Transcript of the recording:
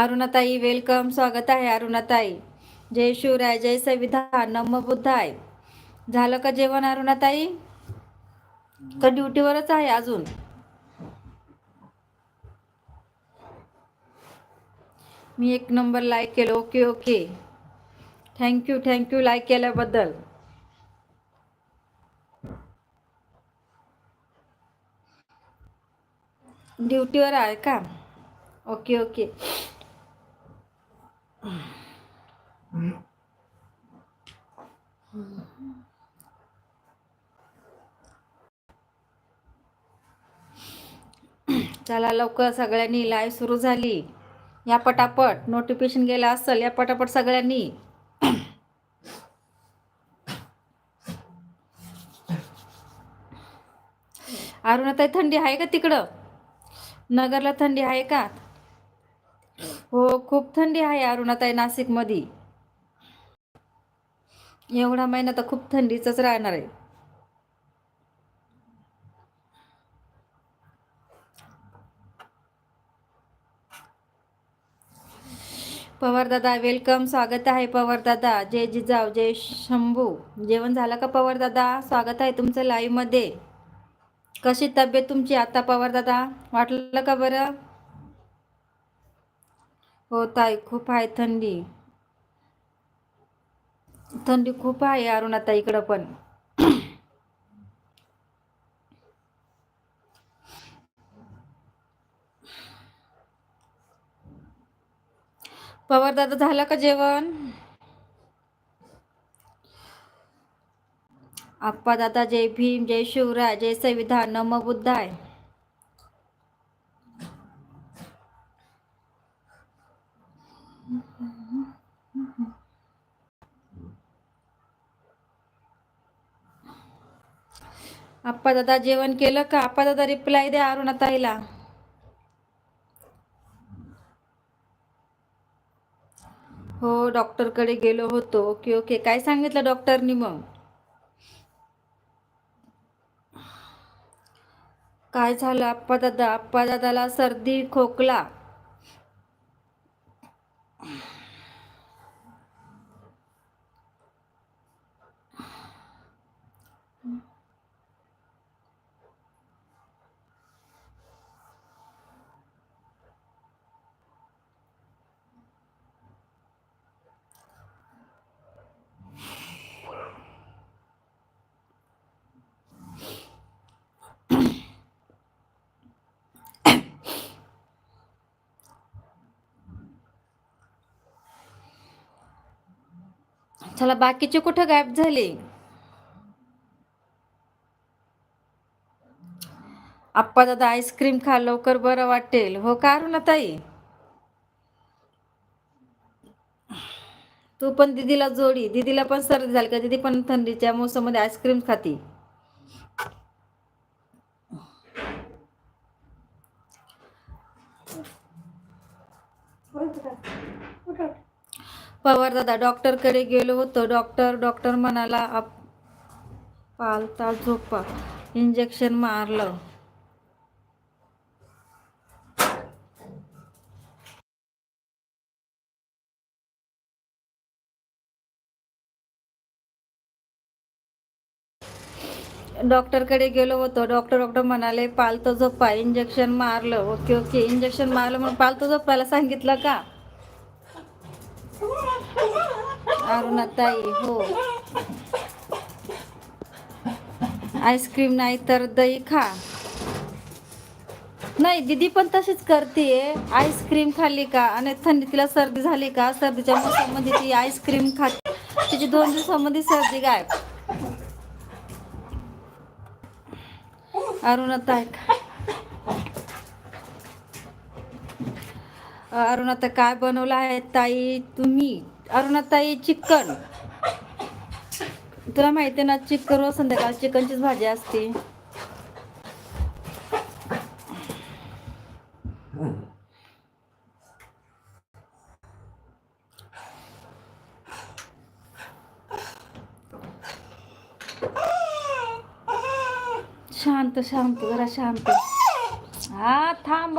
Arunatai welcome स्वागत आहे अरुणाताई. जय शिवराय जय संविधान नम बुद्धाय. झालं का जेवण अरुणाताई? का ड्युटीवरच आहे अजून? मी एक नंबर लाईक केलं. Okay okay thank you thank you like केल्याबद्दल. ड्युटीवर आहे का? Okay okay. चला लवकर सगळ्यांनी लाईव्ह सुरू झाली. या पटापट नोटिफिकेशन गेलं असेल या पटापट सगळ्यांनी. अरुणाताई थंडी आहे का तिकडं? नगरला थंडी आहे का? हो खूप थंडी आहे अरुणाताई नाशिकमध्ये. एवढा महिना तर खूप थंडीचंच राहणार आहे. पवार दादा वेलकम स्वागत आहे पवार दादा. जय जिजाऊ जय शंभू. जेवण झालं का पवार दादा? स्वागत आहे तुमचं लाईव्हमध्ये. कशी तब्येत तुमची आता पवार दादा? वाटलं का बरं? हो ताई खूप आहे थंडी. थंडी खूप आहे अरुणाता इकडं पण. पवार दादा झालं का जेवण? आप्पा दादा जय भीम जय शिवराय जय संविधान नम बुद्धाय. दादा जेवण केलं का? आप्पा दादा रिप्लाय द्या अरुणाताईला. हो डॉक्टरकडे गेलो होतो. Okay okay. काय सांगितलं डॉक्टरनी मग? काय झालं आप्पा दादा अप्पा दादाला सर्दी खोकला. चला बाकीचे कुठं गायब झाले? आप्पा दादा आईस्क्रीम खा लवकर बरं वाटेल. हो का ना ताई? तू पण दीदीला जोडी. दीदीला पण सर्दी झाली का? दीदी पण थंडीच्या मोसममध्ये आईस्क्रीम खाती. पवार दादा डॉक्टरकडे गेलो होतो. डॉक्टर डॉक्टर म्हणाला आप पालता झोपा. इंजेक्शन मारलं. डॉक्टरकडे गेलो होतो. डॉक्टर डॉक्टर म्हणाले पालतो झोपा इंजेक्शन मारलं. ओके ओके इंजेक्शन मारलं म्हणून पालतो झोपायला सांगितलं का? अरुणाताई हो. आईस्क्रीम नाही तर दही खा. नाही दीदी पण तशीच करते आईस्क्रीम खाल्ली का? आणि थंडी तिला सर्दी झाली का? सर्दीच्या मोसममध्ये ती आईस्क्रीम खाते तिची दोन दिवसामध्ये सर्दी गायब. अरुणाताई खा अरुणाताई काय बनवलं आहे ताई? तुम्ही? अरुणाताई चिकन. तुला माहिती आहे ना चिकन रोज संध्याकाळ चिकनचीच भाजी असते. शांत शांत जरा शांत. हा थांब.